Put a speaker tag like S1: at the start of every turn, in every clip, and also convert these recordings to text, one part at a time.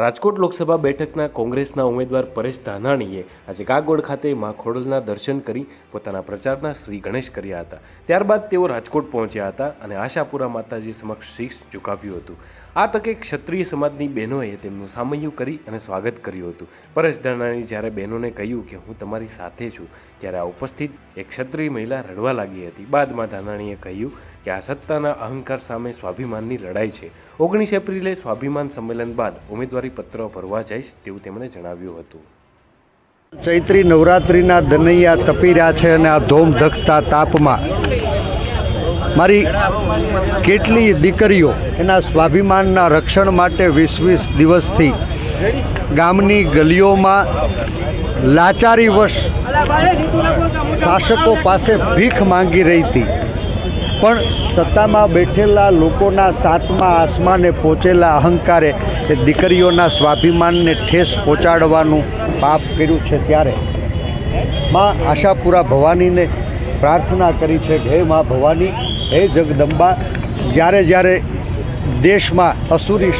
S1: રાજકોટ લોકસભા બેઠકના કોંગ્રેસના ઉમેદવાર પરેશ ધાનાણીએ આજે કાગોડ ખાતે મા ખોડલના દર્શન કરી પોતાના પ્રચારના શ્રી ગણેશ કર્યા હતા. ત્યારબાદ તેઓ રાજકોટ પહોંચ્યા હતા અને આશાપુરા માતાજી સમક્ષ શીશ ઝુકાવ્યું હતું. આ તકે ક્ષત્રિય સમાજની બહેનોએ તેમનું સામૈયું કરી અને સ્વાગત કર્યું હતું. પરેશ ધાનાણી જ્યારે બહેનોને કહ્યું કે હું તમારી સાથે છું ત્યારે આ ઉપસ્થિત એક ક્ષત્રિય મહિલા રડવા લાગી હતી. બાદમાં ધાનાણીએ કહ્યું કે આ સત્તાના અહંકાર સામે સ્વાભિમાનની લડાઈ છે. ઓગણીસ એપ્રિલે સ્વાભિમાન સંમેલન બાદ ઉમેદવારી પત્ર ભરવા જઈશ તેવું તેમણે જણાવ્યું હતું.
S2: ચૈત્રી નવરાત્રિના દનૈયા તપી રહ્યા છે અને આ ધોમ ધખતા તાપમાં મારી કેટલી દીકરીઓ એના સ્વાભિમાનના રક્ષણ માટે વીસ વીસ દિવસથી ગામની ગલીઓમાં લાચારીવશ શાસકો પાસે ભીખ માંગી રહી હતી. પણ સત્તામાં બેઠેલા લોકોના સાતમા આસમાને પહોંચેલા અહંકારે એ દીકરીઓના સ્વાભિમાનને ઠેસ પહોંચાડવાનું પાપ કર્યું છે ત્યારે. માં આશાપુરા ભવાનીને પ્રાર્થના કરી છે કે, હે માં ભવાની, હે જગદંબા, જ્યારે જ્યારે દેશમાં અસુરી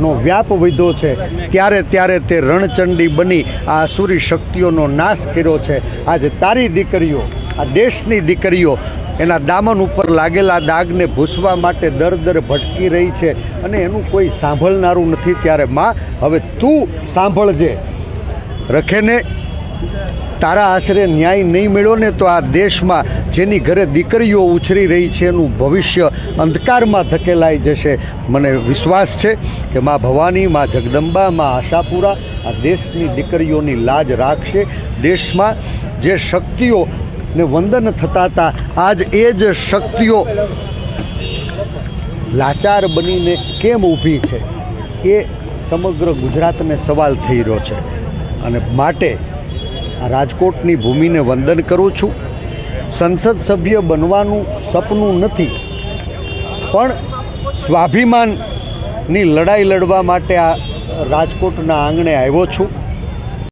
S2: શક્તિઓનો વ્યાપ વધ્યો છે. ત્યારે ત્યારે તે રણચંડી બની આ અસુરી શક્તિઓનો નાશ કર્યો છે. આજે તારી દીકરીઓ, આ દેશની દીકરીઓ એના દામન ઉપર લાગેલા દાગને ભૂસવા માટે દર દર ભટકી રહી છે અને એનું કોઈ સાંભળનારું નથી ત્યારે માં. હવે તું સાંભળજે. રખેને તારા આશરે ન્યાય નહીં મળ્યો ને તો આ દેશમાં જેની ઘરે દીકરીઓ ઉછરી રહી છે, એનું ભવિષ્ય અંધકારમાં ધકેલાઈ જશે. મને વિશ્વાસ છે કે મા ભવાની, મા જગદંબા, મા આશાપુરા આ દેશની દીકરીઓની લાજ રાખશે. દેશમાં જે શક્તિઓ ને વંદન થતા હતા, આજ એ જ શક્તિઓ લાચાર બનીને કેમ ઊભી છે? એ સમગ્ર ગુજરાતને સવાલ થઈ રહ્યો છે. અને માટે આ રાજકોટની ભૂમિને વંદન કરું છું. સંસદ સભ્ય બનવાનું સપનું નથી. પણ સ્વાભિમાનની લડાઈ લડવા માટે આ રાજકોટના આંગણે આવ્યો છું.